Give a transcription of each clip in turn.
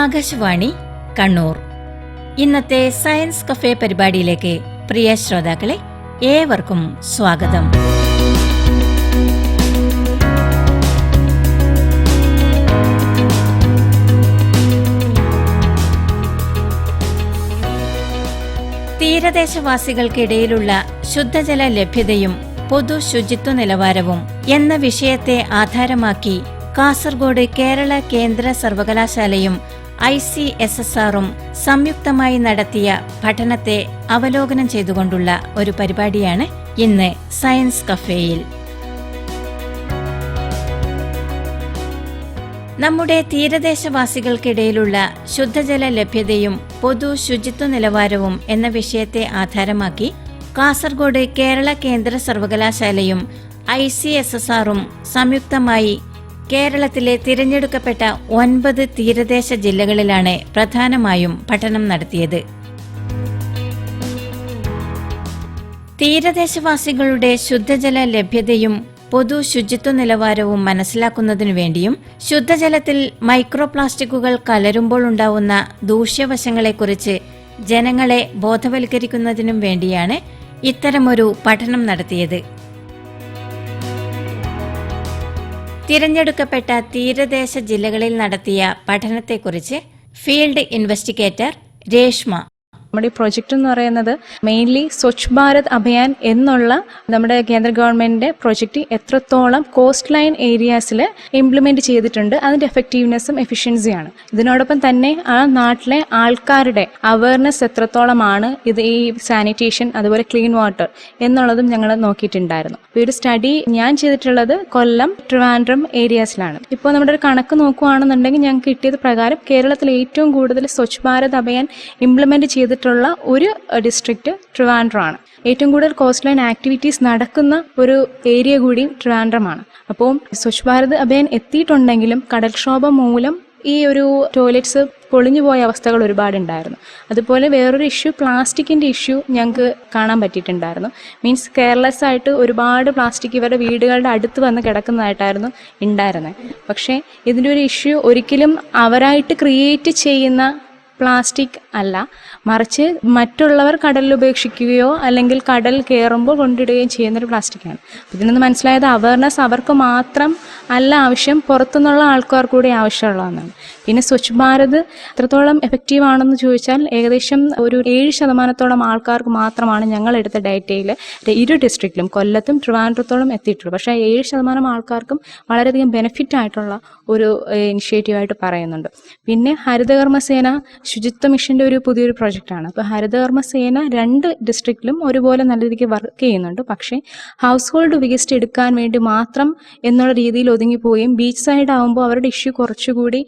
ആകാശവാണി കണ്ണൂർ. ഇന്നത്തെ science cafe പരിപാടിയിലേക്ക് പ്രിയ ശ്രോതാക്കളെ ഏവർക്കും സ്വാഗതം. തീരദേശവാസികൾക്കിടയിലുള്ള ശുദ്ധജല ലഭ്യതയും പൊതു ശുചിത്വ നിലവാരവും എന്ന വിഷയത്തെ ആധാരമാക്കി കാസർഗോഡ് കേരള കേന്ദ്ര സർവകലാശാലയും ഐ സി എസ് എസ് ആറും സംയുക്തമായി നടത്തിയ പഠനത്തെ അവലോകനം ചെയ്തുകൊണ്ടുള്ള ഒരു പരിപാടിയാണ് ഇന്ന് സയൻസ് കഫേയിൽ. നമ്മുടെ തീരദേശവാസികൾക്കിടയിലുള്ള ശുദ്ധജല ലഭ്യതയും പൊതു ശുചിത്വ നിലവാരവും എന്ന വിഷയത്തെ ആധാരമാക്കി കാസർഗോഡ് കേരള കേന്ദ്ര സർവകലാശാലയും ഐ സി എസ് എസ് ആറും സംയുക്തമായി കേരളത്തിലെ തിരഞ്ഞെടുക്കപ്പെട്ട ഒൻപത് തീരദേശ ജില്ലകളിലാണ് പ്രധാനമായും പഠനം നടത്തിയത്. തീരദേശവാസികളുടെ ശുദ്ധജല ലഭ്യതയും പൊതു ശുചിത്വ നിലവാരവും മനസ്സിലാക്കുന്നതിനു വേണ്ടിയും ശുദ്ധജലത്തിൽ മൈക്രോ പ്ലാസ്റ്റിക്കുകൾ കലരുമ്പോൾ ഉണ്ടാവുന്ന ദൂഷ്യവശങ്ങളെക്കുറിച്ച് ജനങ്ങളെ ബോധവൽക്കരിക്കുന്നതിനും വേണ്ടിയാണ് ഇത്തരമൊരു പഠനം നടത്തിയത്. തിരഞ്ഞെടുക്കപ്പെട്ട തീരദേശ ജില്ലകളിൽ നടത്തിയ പഠനത്തെക്കുറിച്ച് ഫീൽഡ് ഇൻവെസ്റ്റിഗേറ്റർ രേഷ്മ നമ്മുടെ ഈ പ്രൊജക്റ്റ് എന്ന് പറയുന്നത് മെയിൻലി സ്വച്ഛ് ഭാരത് അഭിയാൻ എന്നുള്ള നമ്മുടെ കേന്ദ്ര ഗവൺമെന്റിന്റെ പ്രൊജക്റ്റ് എത്രത്തോളം കോസ്റ്റ് ലൈൻ ഏരിയാസിൽ ഇംപ്ലിമെന്റ് ചെയ്തിട്ടുണ്ട് അതിന്റെ എഫക്റ്റീവ്നെസ്സും എഫിഷ്യൻസിയാണ് ഇതിനോടൊപ്പം തന്നെ ആ നാട്ടിലെ ആൾക്കാരുടെ അവയർനെസ് എത്രത്തോളമാണ് ഇത് ഈ സാനിറ്റേഷൻ അതുപോലെ ക്ലീൻ വാട്ടർ എന്നുള്ളതും ഞങ്ങൾ നോക്കിയിട്ടുണ്ടായിരുന്നു. ഈ ഒരു സ്റ്റഡി ഞാൻ ചെയ്തിട്ടുള്ളത് കൊല്ലം ട്രിവാൻഡ്രം ഏരിയാസിലാണ് ഇപ്പോൾ നമ്മുടെ ഒരു കണക്ക് നോക്കുകയാണെന്നുണ്ടെങ്കിൽ ഞങ്ങൾക്ക് കിട്ടിയത് പ്രകാരം കേരളത്തിൽ ഏറ്റവും കൂടുതൽ സ്വച്ഛ് ഭാരത് അഭിയാൻ ഇംപ്ലിമെന്റ് ചെയ്തിട്ടുള്ള ഒരു ഡിസ്ട്രിക്റ്റ് ട്രിവാൻഡ്രമാണ്. ഏറ്റവും കൂടുതൽ കോസ്റ്റ് ലൈൻ ആക്ടിവിറ്റീസ് നടക്കുന്ന ഒരു ഏരിയ കൂടി ട്രിവാൻഡ്രമാണ്. അപ്പോൾ സ്വച്ഛ് ഭാരത് അഭിയാൻ എത്തിയിട്ടുണ്ടെങ്കിലും കടൽക്ഷോഭം മൂലം ഈ ഒരു ടോയ്ലറ്റ്സ് പൊളിഞ്ഞു പോയ അവസ്ഥകൾ ഒരുപാടുണ്ടായിരുന്നു അതുപോലെ വേറൊരു ഇഷ്യൂ പ്ലാസ്റ്റിക്കിന്റെ ഇഷ്യൂ ഞങ്ങൾക്ക് കാണാൻ പറ്റിയിട്ടുണ്ടായിരുന്നു. മീൻസ് കെയർലെസ് ആയിട്ട് ഒരുപാട് പ്ലാസ്റ്റിക് ഇവരുടെ വീടുകളുടെ അടുത്ത് വന്ന് കിടക്കുന്നതായിട്ടായിരുന്നു ഉണ്ടായിരുന്നത്. പക്ഷേ ഇതിന്റെ ഒരു ഇഷ്യൂ ഒരിക്കലും അവരായിട്ട് ക്രിയേറ്റ് ചെയ്യുന്ന പ്ലാസ്റ്റിക് അല്ല മറിച്ച് മറ്റുള്ളവർ കടലിൽ ഉപേക്ഷിക്കുകയോ അല്ലെങ്കിൽ കടൽ കയറുമ്പോൾ കൊണ്ടിടുകയും ചെയ്യുന്നൊരു പ്ലാസ്റ്റിക്കാണ്. ഇതിൽ നിന്ന് മനസ്സിലായത് അവയർനെസ് അവർക്ക് മാത്രം അല്ല ആവശ്യം പുറത്തുനിന്നുള്ള ആൾക്കാർ കൂടി ആവശ്യമുള്ളതെന്നാണ് പിന്നെ സ്വച്ഛ് ഭാരത് എത്രത്തോളം എഫക്റ്റീവ് ആണെന്ന് ചോദിച്ചാൽ ഏകദേശം ഒരു ഏഴ് ശതമാനത്തോളം ആൾക്കാർക്ക് മാത്രമാണ് ഞങ്ങൾ എടുത്ത ഡേറ്റയിൽ ഇരു ഡിസ്ട്രിക്റ്റിലും കൊല്ലത്തും ട്രിവാൻഡ്രത്തോളം എത്തിയിട്ടുള്ളൂ. പക്ഷേ ഏഴ് ശതമാനം ആൾക്കാർക്കും വളരെയധികം ബെനിഫിറ്റ് ആയിട്ടുള്ള ഒരു ഇനിഷ്യേറ്റീവായിട്ട് പറയുന്നുണ്ട്. പിന്നെ ഹരിതകർമ്മസേന ശുചിത്വ മിഷന്റെ ഒരു പുതിയൊരു പ്രൊജക്റ്റാണ് അപ്പോൾ ഹരിതകർമ്മസേന രണ്ട് ഡിസ്ട്രിക്റ്റിലും ഒരുപോലെ നല്ല രീതിക്ക് വർക്ക് ചെയ്യുന്നുണ്ട്. പക്ഷേ ഹൗസ് ഹോൾഡ് വേസ്റ്റ് എടുക്കാൻ വേണ്ടി മാത്രം എന്നുള്ള രീതിയിൽ ഒതുങ്ങിപ്പോവുകയും ബീച്ച് സൈഡ് ആകുമ്പോൾ അവരുടെ ഇഷ്യൂ കുറച്ചുകൂടി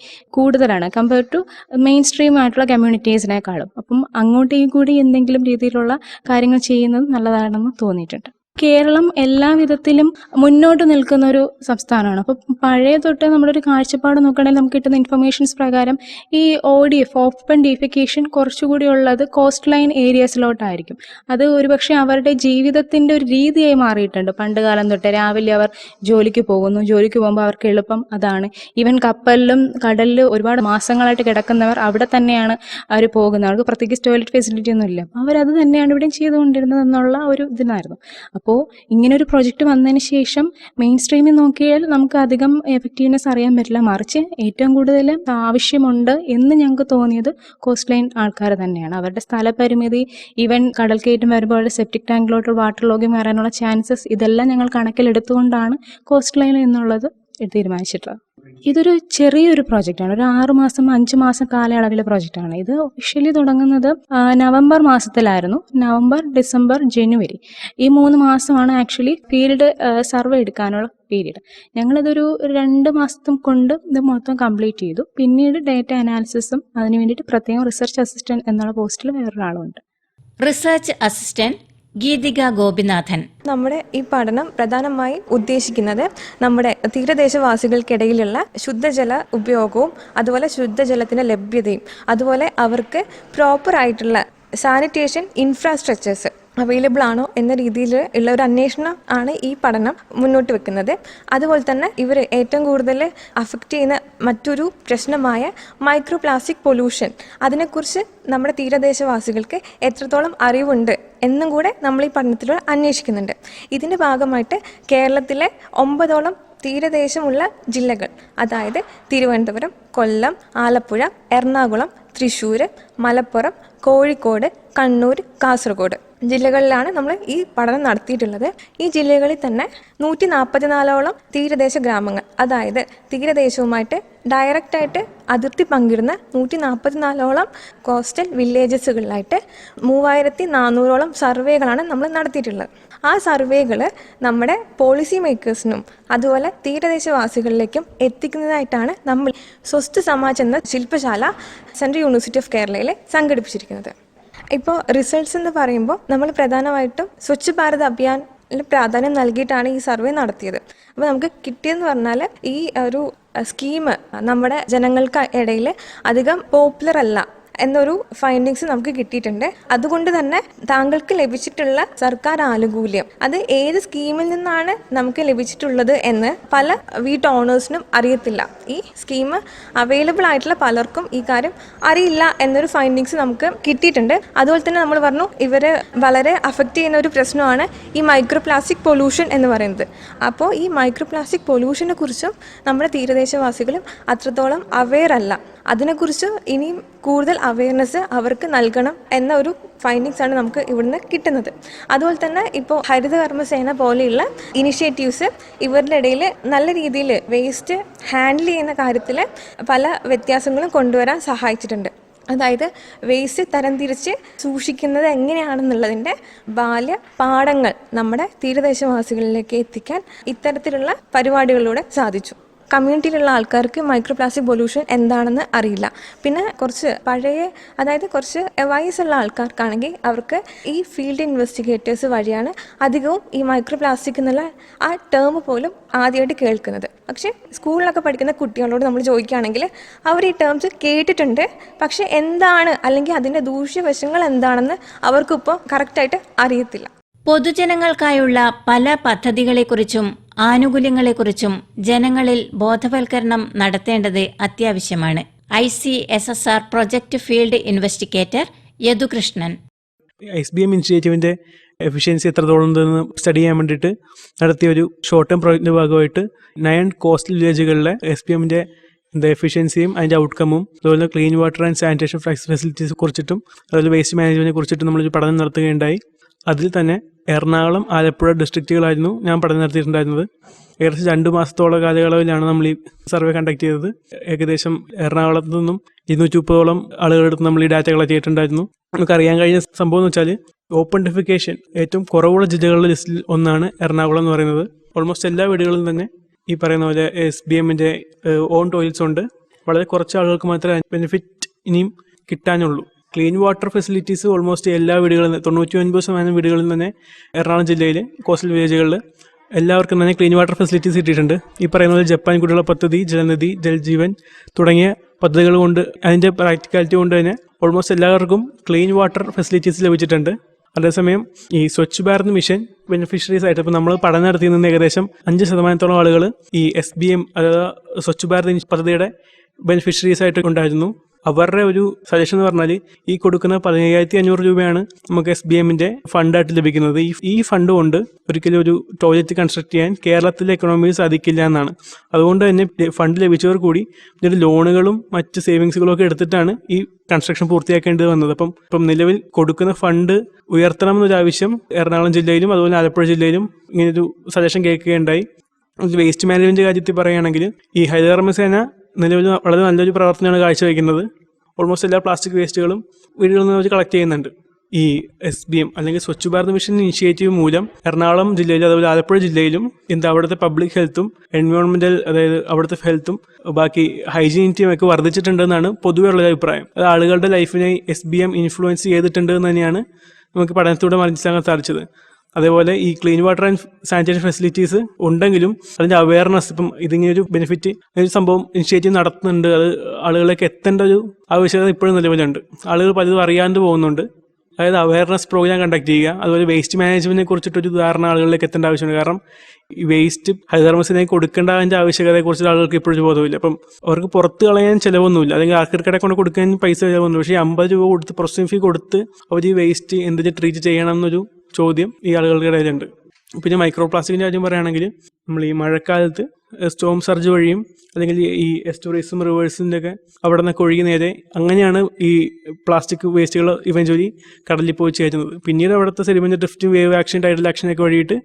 കൂടുതലാണ് കമ്പയർ ടു മെയിൻ സ്ട്രീം ആയിട്ടുള്ള കമ്മ്യൂണിറ്റീസിനേക്കാളും അപ്പം അങ്ങോട്ടേക്കും കൂടി എന്തെങ്കിലും രീതിയിലുള്ള കാര്യങ്ങൾ ചെയ്യുന്നത് നല്ലതാണെന്ന് തോന്നിയിട്ടുണ്ട്. കേരളം എല്ലാ വിധത്തിലും മുന്നോട്ട് നിൽക്കുന്ന ഒരു സംസ്ഥാനമാണ്. അപ്പോൾ പഴയ തൊട്ട് നമ്മുടെ ഒരു കാഴ്ചപ്പാട് നോക്കുകയാണെങ്കിൽ നമുക്ക് കിട്ടുന്ന ഇൻഫർമേഷൻസ് പ്രകാരം ഈ O D F open defecation കുറച്ചുകൂടി ഉള്ളത് കോസ്റ്റ് ലൈൻ ഏരിയസിലോട്ടായിരിക്കും അത് ഒരുപക്ഷെ അവരുടെ ജീവിതത്തിന്റെ ഒരു രീതിയായി മാറിയിട്ടുണ്ട്. പണ്ട് കാലം തൊട്ട് രാവിലെ അവർ ജോലിക്ക് പോകുന്നു. ജോലിക്ക് പോകുമ്പോൾ അവർക്ക് എളുപ്പം അതാണ്. ഈവൻ കപ്പലിലും കടലിൽ ഒരുപാട് മാസങ്ങളായിട്ട് കിടക്കുന്നവർ അവിടെ തന്നെയാണ് അവർ പോകുന്നത്. അവർക്ക് പ്രത്യേകിച്ച് ടോയ്ലറ്റ് ഫെസിലിറ്റി ഒന്നും ഇല്ല അവരത് തന്നെയാണ് ഇവിടെയും ചെയ്തുകൊണ്ടിരുന്നത് എന്നുള്ള ഒരു ഇതിനായിരുന്നു അപ്പോൾ ഇങ്ങനെ ഒരു പ്രൊജക്റ്റ് വന്നതിന് ശേഷം മെയിൻ സ്ട്രീമിൽ നോക്കിയാൽ നമുക്ക് അധികം എഫക്റ്റീവ്നെസ് അറിയാൻ പറ്റില്ല. മറിച്ച് ഏറ്റവും കൂടുതൽ ആവശ്യമുണ്ട് എന്ന് ഞങ്ങൾക്ക് തോന്നിയത് കോസ്റ്റ് ലൈൻ ആൾക്കാർ തന്നെയാണ്. അവരുടെ സ്ഥലപരിമിതി ഈവൻ കടൽ കയറ്റം വരുമ്പോൾ സെപ്റ്റിക് ടാങ്കിലോട്ട് വാട്ടർ ലോഗിങ് വരാനുള്ള ചാൻസസ് ഇതെല്ലാം ഞങ്ങൾ കണക്കിലെടുത്തുകൊണ്ടാണ് കോസ്റ്റ് ലൈൻ എന്നുള്ളത് തീരുമാനിച്ചിട്ടുള്ളത്. ഇതൊരു ചെറിയൊരു പ്രോജക്റ്റ് ആണ്. ഒരു ആറ് മാസം അഞ്ച് മാസം കാലയളവിലെ ആണ്. ഇത് ഒഫീഷ്യലി തുടങ്ങുന്നത് നവംബർ മാസത്തിലായിരുന്നു. November December January. ഈ മൂന്ന് മാസമാണ് ആക്ച്വലി ഫീൽഡ് സർവേ എടുക്കാനുള്ള പീരീഡ് ഞങ്ങളിതൊരു രണ്ട് മാസത്തും കൊണ്ട് ഇത് മൊത്തം കംപ്ലീറ്റ് ചെയ്തു. പിന്നീട് ഡേറ്റ അനാലിസിസും അതിന് വേണ്ടിയിട്ട് പ്രത്യേകം റിസർച്ച് അസിസ്റ്റന്റ് എന്നുള്ള പോസ്റ്റിൽ വേറൊരാളുണ്ട് റിസർച്ച് അസിസ്റ്റന്റ് ഗീതിക ഗോപിനാഥൻ. നമ്മുടെ ഈ പഠനം പ്രധാനമായി ഉദ്ദേശിക്കുന്നത് നമ്മുടെ തീരദേശവാസികൾക്കിടയിലുള്ള ശുദ്ധജല ഉപയോഗവും അതുപോലെ ശുദ്ധജലത്തിന്റെ ലഭ്യതയും അതുപോലെ അവർക്ക് പ്രോപ്പർ ആയിട്ടുള്ള സാനിറ്റേഷൻ ഇൻഫ്രാസ്ട്രക്ചേഴ്സ് അവൈലബിൾ ആണോ എന്ന രീതിയിൽ ഉള്ള ഒരു അന്വേഷണം ആണ് ഈ പഠനം മുന്നോട്ട് വെക്കുന്നത്. അതുപോലെ തന്നെ ഇവർ ഏറ്റവും കൂടുതൽ അഫക്റ്റ് ചെയ്യുന്ന മറ്റൊരു പ്രശ്നമായ മൈക്രോ പ്ലാസ്റ്റിക് പൊല്യൂഷൻ അതിനെക്കുറിച്ച് നമ്മുടെ തീരദേശവാസികൾക്ക് എത്രത്തോളം അറിവുണ്ട് എന്നും കൂടെ നമ്മൾ ഈ പഠനത്തിലൂടെ അന്വേഷിക്കുന്നുണ്ട്. ഇതിന്റെ ഭാഗമായിട്ട് കേരളത്തിലെ ഒമ്പതോളം തീരദേശമുള്ള ജില്ലകൾ. അതായത് തിരുവനന്തപുരം കൊല്ലം ആലപ്പുഴ എറണാകുളം തൃശ്ശൂർ മലപ്പുറം കോഴിക്കോട് കണ്ണൂർ കാസർഗോഡ് ജില്ലകളിലാണ് നമ്മൾ ഈ പഠനം നടത്തിയിട്ടുള്ളത്. ഈ ജില്ലകളിൽ തന്നെ നൂറ്റി നാൽപ്പത്തിനാലോളം തീരദേശ ഗ്രാമങ്ങൾ അതായത് തീരദേശവുമായിട്ട് ഡയറക്റ്റായിട്ട് അതിർത്തി പങ്കിടുന്ന നൂറ്റി നാൽപ്പത്തിനാലോളം കോസ്റ്റൽ വില്ലേജസുകളിലായിട്ട് മൂവായിരത്തി നാനൂറോളം സർവേകളാണ് നമ്മൾ നടത്തിയിട്ടുള്ളത്. ആ സർവേകൾ നമ്മുടെ പോളിസി മേക്കേഴ്സിനും അതുപോലെ തീരദേശവാസികളിലേക്കും എത്തിക്കുന്നതായിട്ടാണ് നമ്മൾ സ്വസ്ഥ സമാജ് എന്ന ശില്പശാല സെൻട്രൽ യൂണിവേഴ്സിറ്റി ഓഫ് കേരളയിൽ സംഘടിപ്പിച്ചിരിക്കുന്നത്. ഇപ്പോൾ റിസൾട്ട്സ് എന്ന് പറയുമ്പോൾ നമ്മൾ പ്രധാനമായിട്ടും സ്വച്ഛ് ഭാരത് അഭിയാൻ പ്രാധാന്യം നൽകിയിട്ടാണ് ഈ സർവേ നടത്തിയത്. അപ്പോൾ നമുക്ക് കിട്ടിയെന്ന് പറഞ്ഞാൽ ഈ ഒരു സ്കീം നമ്മുടെ ജനങ്ങൾക്ക് ഇടയിൽ അധികം പോപ്പുലർ അല്ല എന്നൊരു ഫൈൻഡിങ്സ് നമുക്ക് കിട്ടിയിട്ടുണ്ട്. അതുകൊണ്ട് തന്നെ താങ്കൾക്ക് ലഭിച്ചിട്ടുള്ള സർക്കാർ ആനുകൂല്യം. അത് ഏത് സ്കീമിൽ നിന്നാണ് നമുക്ക് ലഭിച്ചിട്ടുള്ളത് എന്ന് പല വീട്ട് ഓണേഴ്സിനും അറിയത്തില്ല. ഈ സ്കീം അവൈലബിൾ ആയിട്ടുള്ള പലർക്കും ഈ കാര്യം അറിയില്ല എന്നൊരു ഫൈൻഡിങ്സ് നമുക്ക് കിട്ടിയിട്ടുണ്ട്. അതുപോലെ തന്നെ നമ്മൾ പറഞ്ഞു ഇവരെ വളരെ അഫക്റ്റ് ചെയ്യുന്ന ഒരു പ്രശ്നമാണ് ഈ മൈക്രോ പ്ലാസ്റ്റിക് പൊല്യൂഷൻ എന്ന് പറയുന്നത്. അപ്പോൾ ഈ മൈക്രോ പ്ലാസ്റ്റിക് പൊല്യൂഷനെ കുറിച്ചും നമ്മുടെ തീരദേശവാസികളും അത്രത്തോളം അവെയർ അല്ല. അതിനെക്കുറിച്ച് ഇനിയും കൂടുതൽ അവയർനെസ് അവർക്ക് നൽകണം എന്ന ഒരു ഫൈൻഡിങ്സ് ആണ് നമുക്ക് ഇവിടുന്ന് കിട്ടുന്നത്. അതുപോലെ തന്നെ ഇപ്പോൾ ഹരിതകർമ്മസേന പോലെയുള്ള ഇനിഷ്യേറ്റീവ്സ് ഇവരുടെ ഇടയിൽ നല്ല രീതിയിൽ വേസ്റ്റ് ഹാൻഡിൽ ചെയ്യുന്ന കാര്യത്തിൽ പല വ്യത്യാസങ്ങളും കൊണ്ടുവരാൻ സഹായിച്ചിട്ടുണ്ട്. അതായത് വേസ്റ്റ് തരംതിരിച്ച് സൂക്ഷിക്കുന്നത് എങ്ങനെയാണെന്നുള്ളതിന്റെ ബാല്യ പാഠങ്ങൾ നമ്മുടെ തീരദേശവാസികളിലേക്ക് എത്തിക്കാൻ ഇത്തരത്തിലുള്ള പരിപാടികളിലൂടെ സാധിച്ചു. കമ്മ്യൂണിറ്റിയിലുള്ള ആൾക്കാർക്ക് മൈക്രോ പ്ലാസ്റ്റിക് പൊല്യൂഷൻ എന്താണെന്ന് അറിയില്ല. പിന്നെ കുറച്ച് പഴയ അതായത് കുറച്ച് വയസ്സുള്ള ആൾക്കാർക്കാണെങ്കിൽ അവർക്ക് ഈ ഫീൽഡ് ഇൻവെസ്റ്റിഗേറ്റേഴ്സ് വഴിയാണ് അധികവും ഈ മൈക്രോ പ്ലാസ്റ്റിക് എന്നുള്ള ആ ടേം പോലും ആദ്യമായിട്ട് കേൾക്കുന്നത്. പക്ഷേ സ്കൂളിലൊക്കെ പഠിക്കുന്ന കുട്ടികളോട് നമ്മൾ ചോദിക്കുകയാണെങ്കിൽ അവർ ഈ ടേംസ് കേട്ടിട്ടുണ്ട്. പക്ഷേ എന്താണ് അല്ലെങ്കിൽ അതിന്റെ ദൂഷ്യവശങ്ങൾ എന്താണെന്ന് അവർക്കിപ്പോൾ കറക്റ്റായിട്ട് അറിയത്തില്ല. പൊതുജനങ്ങൾക്കായുള്ള പല പദ്ധതികളെക്കുറിച്ചും ആനുകൂല്യങ്ങളെക്കുറിച്ചും ജനങ്ങളിൽ ബോധവൽക്കരണം നടത്തേണ്ടത് അത്യാവശ്യമാണ്. I C S S R project field investigator Yadukrishnan. S B M ഇനിഷ്യേറ്റീവിന്റെ efficiency എത്രത്തോളം സ്റ്റഡി ചെയ്യാൻ വേണ്ടിയിട്ട് നടത്തിയ ഒരു ഷോർട്ട് ടേം പ്രോജക്റ്റിന്റെ ഭാഗമായിട്ട് നയൻ കോസ്റ്റൽ വില്ലേജുകളിലെ എസ് ബി എമ്മിന്റെ എന്താ എഫിഷ്യൻസിയും അതിന്റെ ഔട്ട്കമ്മും അതുപോലെ clean water and sanitation facilities കുറിച്ചിട്ടും അതുപോലെ വേസ്റ്റ് മാനേജ്മെന്റിനെ കുറിച്ചിട്ടും നമ്മളൊരു പഠനം നടത്തുകയുണ്ടായി. അതിൽ തന്നെ എറണാകുളം ആലപ്പുഴ ഡിസ്ട്രിക്റ്റുകളായിരുന്നു ഞാൻ പഠനം നടത്തിയിട്ടുണ്ടായിരുന്നത്. ഏകദേശം രണ്ട് മാസത്തോളം കാലയളവിലാണ് നമ്മൾ ഈ സർവേ കണ്ടക്ട് ചെയ്തത്. ഏകദേശം എറണാകുളത്ത് നിന്നും ഇരുന്നൂറ്റി മുപ്പതോളം ആളുകളെടുത്ത് നമ്മൾ ഈ ഡാറ്റ കളക്ട് ചെയ്തിട്ടുണ്ടായിരുന്നു. നമുക്ക് അറിയാൻ കഴിഞ്ഞ സംഭവം എന്ന് വെച്ചാൽ ഓപ്പൺ ഡിഫിക്കേഷൻ ഏറ്റവും കുറവുള്ള ജില്ലകളുടെ ലിസ്റ്റിൽ ഒന്നാണ് എറണാകുളം എന്ന് പറയുന്നത്. ഓൾമോസ്റ്റ് എല്ലാ വീടുകളിലും തന്നെ ഈ പറയുന്ന പോലെ എസ് ബി എമ്മിന്റെ ഓൺ ടോയ്ലറ്റ്സ് ഉണ്ട്. വളരെ കുറച്ച് ആളുകൾക്ക് മാത്രമേ ബെനിഫിറ്റ് ഇനിയും കിട്ടാനുള്ളൂ. ക്ലീൻ വാട്ടർ ഫെസിലിറ്റീസ് ഓൾമോസ്റ്റ് എല്ലാ വീടുകളിൽ തൊണ്ണൂറ്റി ഒൻപത് ശതമാനം വീടുകളിൽ തന്നെ എറണാകുളം ജില്ലയിൽ കോസ്റ്റൽ വില്ലേജുകളിൽ എല്ലാവർക്കും തന്നെ ക്ലീൻ വാട്ടർ ഫെസിലിറ്റീസ് കിട്ടിയിട്ടുണ്ട്. ഈ പറയുന്നത് ജപ്പാൻ കുടിവെള്ള പദ്ധതി ജലനിധി ജൽജീവൻ തുടങ്ങിയ പദ്ധതികൾ കൊണ്ട് അതിന്റെ പ്രാക്ടിക്കാലിറ്റി കൊണ്ട് തന്നെ ഓൾമോസ്റ്റ് എല്ലാവർക്കും ക്ലീൻ വാട്ടർ ഫെസിലിറ്റീസ് ലഭിച്ചിട്ടുണ്ട്. അതേസമയം ഈ സ്വച്ഛ് ഭാരത് മിഷൻ ബെനിഫിഷ്യറീസ് ആയിട്ട് ഇപ്പോൾ നമ്മൾ പഠനം നടത്തി നിന്ന് ഏകദേശം അഞ്ച് ശതമാനത്തോളം ആളുകൾ ഈ എസ് ബി എം അതായത് സ്വച്ഛ് ഭാരത് പദ്ധതിയുടെ ബെനിഫിഷ്യറീസ് ആയിട്ട് ഉണ്ടായിരുന്നു. അവരുടെ ഒരു സജഷൻ എന്ന് പറഞ്ഞാൽ ഈ കൊടുക്കുന്ന പതിനയ്യായിരത്തി അഞ്ഞൂറ് രൂപയാണ് നമുക്ക് എസ് ബി എമ്മിന്റെ ഫണ്ടായിട്ട് ലഭിക്കുന്നത്. ഈ ഈ ഫണ്ട് കൊണ്ട് ഒരിക്കലും ഒരു ടോയ്ലറ്റ് കൺസ്ട്രക്ട് ചെയ്യാൻ കേരളത്തിലെ എക്കണോമിയിൽ സാധിക്കില്ല എന്നാണ്. അതുകൊണ്ട് തന്നെ ഫണ്ട് ലഭിച്ചവർ കൂടി ഇതിന്റെ ലോണുകളും മറ്റ് സേവിങ്സുകളും ഒക്കെ എടുത്തിട്ടാണ് ഈ കൺസ്ട്രക്ഷൻ പൂർത്തിയാക്കേണ്ടത് വന്നത്. അപ്പം ഇപ്പം നിലവിൽ കൊടുക്കുന്ന ഫണ്ട് ഉയർത്തണം എന്നൊരു ആവശ്യം എറണാകുളം ജില്ലയിലും അതുപോലെ ആലപ്പുഴ ജില്ലയിലും ഇങ്ങനൊരു സജഷൻ കേൾക്കുകയുണ്ടായി. വേസ്റ്റ് മാനേജ്മെന്റ് കാര്യത്തിൽ പറയുകയാണെങ്കിൽ ഈ ഹരിതകർമ്മസേന നിലവിൽ വളരെ നല്ലൊരു പ്രവർത്തനമാണ് കാഴ്ചവെക്കുന്നത്. ഓൾമോസ്റ്റ് എല്ലാ പ്ലാസ്റ്റിക് വേസ്റ്റുകളും വീടുകളിൽ നിന്ന് അവർ കളക്ട് ചെയ്യുന്നുണ്ട്. ഈ എസ് ബി എം അല്ലെങ്കിൽ സ്വച്ഛ് ഭാരത് മിഷൻ ഇനിഷ്യേറ്റീവ് മൂലം എറണാകുളം ജില്ലയിലും അതുപോലെ ആലപ്പുഴ ജില്ലയിലും എന്താ അവിടുത്തെ പബ്ലിക് ഹെൽത്തും എൻവയോൺമെന്റൽ അതായത് അവിടുത്തെ ഹെൽത്തും ബാക്കി ഹൈജീനിറ്റിയും ഒക്കെ വർദ്ധിച്ചിട്ടുണ്ടെന്നാണ് പൊതുവെ ഉള്ള അഭിപ്രായം. അത് ആളുകളുടെ ലൈഫിനെ എസ് ബി എം ഇൻഫ്ലുവൻസ് ചെയ്തിട്ടുണ്ട് എന്ന് തന്നെയാണ് നമുക്ക് പഠനത്തിലൂടെ മനസ്സിലാക്കാൻ സാധിച്ചത്. അതേപോലെ ഈ clean water and sanitation facilities ഉണ്ടെങ്കിലും അതിന്റെ അവയർനെസ് ഇപ്പം ഇതിങ്ങനെ ഒരു ബെനിഫിറ്റ് ഒരു സംഭവം ഇനിഷ്യേറ്റീവ് നടത്തുന്നുണ്ട്. അത് ആളുകളിലേക്ക് എത്തേണ്ട ഒരു ആവശ്യകത ഇപ്പോഴും നിലവിലുണ്ട്. ആളുകൾ പലതും അറിയാണ്ട് പോകുന്നുണ്ട്. അതായത് അവയർനെസ് പ്രോഗ്രാം കണ്ടക്ട് ചെയ്യുക അതുപോലെ വേസ്റ്റ് മാനേജ്മെന്റിനെ കുറിച്ചിട്ടൊരു ധാരണ ആളുകളിലേക്ക് എത്തേണ്ട ആവശ്യമുണ്ട്. കാരണം ഈ വേസ്റ്റ് ഹരിതകർമ്മസേനയെ കൊടുക്കേണ്ടതിന്റെ ആവശ്യകതയെക്കുറിച്ച് ആളുകൾക്ക് ഇപ്പോഴും ബോധമില്ല അപ്പം അവർക്ക് പുറത്ത് കളയാൻ ചിലവൊന്നുമില്ല. അല്ലെങ്കിൽ ആൾക്കാർക്കടെ കൊണ്ട് കൊടുക്കാൻ പൈസ ചിലവൊന്നുമില്ല. പക്ഷേ അമ്പത് രൂപ കൊടുത്ത് പ്രോസസ്സിംഗ് ഫീ കൊടുത്ത് അവർ ഈ വേസ്റ്റ് എന്തിന് ട്രീറ്റ് ചെയ്യണം എന്നൊരു ചോദ്യം ഈ ആളുകളുടെ ഇടയിലുണ്ട്. പിന്നെ മൈക്രോ പ്ലാസ്റ്റിക്കിന്റെ കാര്യം പറയുകയാണെങ്കിൽ നമ്മൾ ഈ മഴക്കാലത്ത് സ്റ്റോം സർജ് വഴിയും അല്ലെങ്കിൽ ഈ എസ്റ്റോറീസും റിവേഴ്സിന്റെ ഒക്കെ അവിടെ നിന്നൊക്കെ ഒഴുകി നേരെ അങ്ങനെയാണ് ഈ പ്ലാസ്റ്റിക് വേസ്റ്റുകൾ ഇവഞ്ചൊലി കടലിൽ പോയി ചേരുന്നത്. പിന്നീട് അവിടുത്തെ sediment drift wave action tidal ആക്ഷനൊക്കെ വഴിയിട്ട്